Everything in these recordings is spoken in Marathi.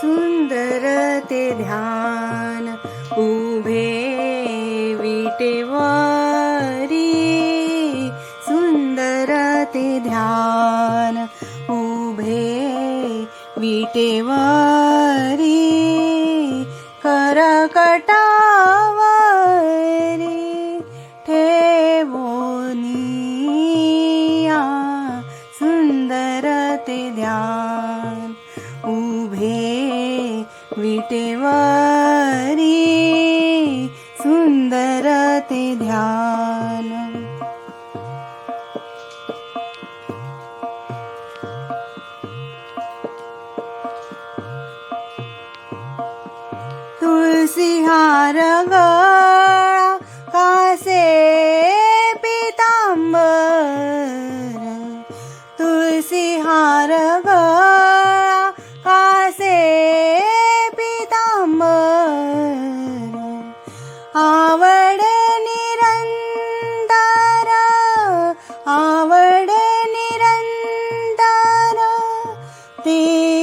सुंदर ते ध्यान उभे विटेवारी सुंदर ते ध्यान उभे विटेवारी करकटा ते ध्यान उभे विटेवारी सुंदर ते ध्यान। तुळसी हार गळा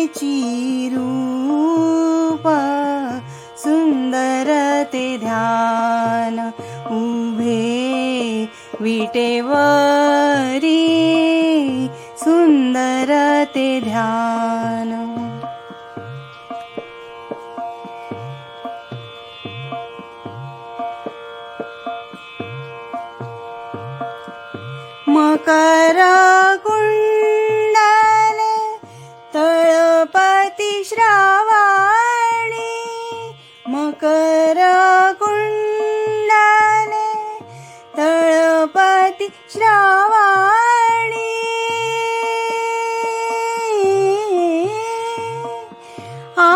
तेची रूप सुंदर ते ध्यान उभे विटेवरी सुंदर ते ध्यान. मकर गुण तळपती श्रावणी आ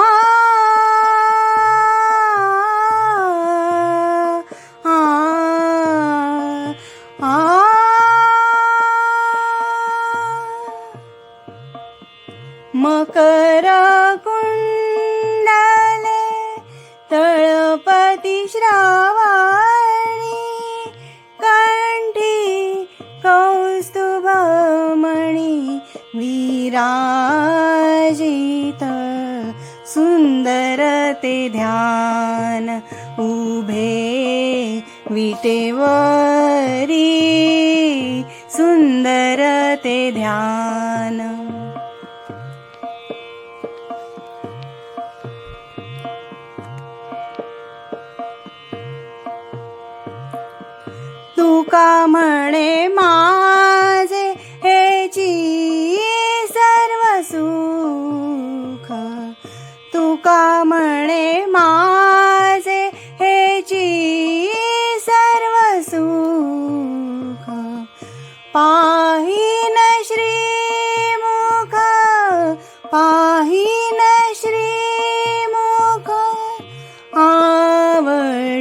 आ आ मकर कुंडले तळपती श्रावणी विराजित सुंदर ते ध्यान उभे विटेवरी सुंदर ते ध्यान। तुका म्हणे तुका म्हणे माझे? हेची सर्व सुख पाहीन श्रीमुख पाहीन श्रीमुख आवडीने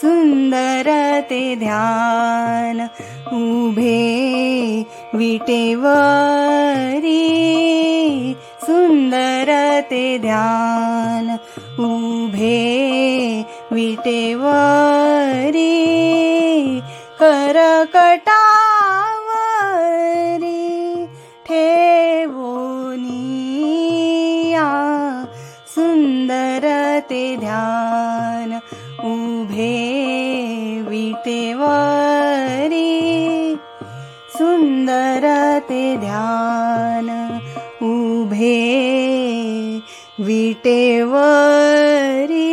सुंदर ते ध्यान उभे विटेवरी ते ध्यान. उभे विटेवरी करकटावरी ठेवोनिया सुंदर ते ध्यान उभे विटेवरी. सुंदर ते ध्यान उभे ते वरी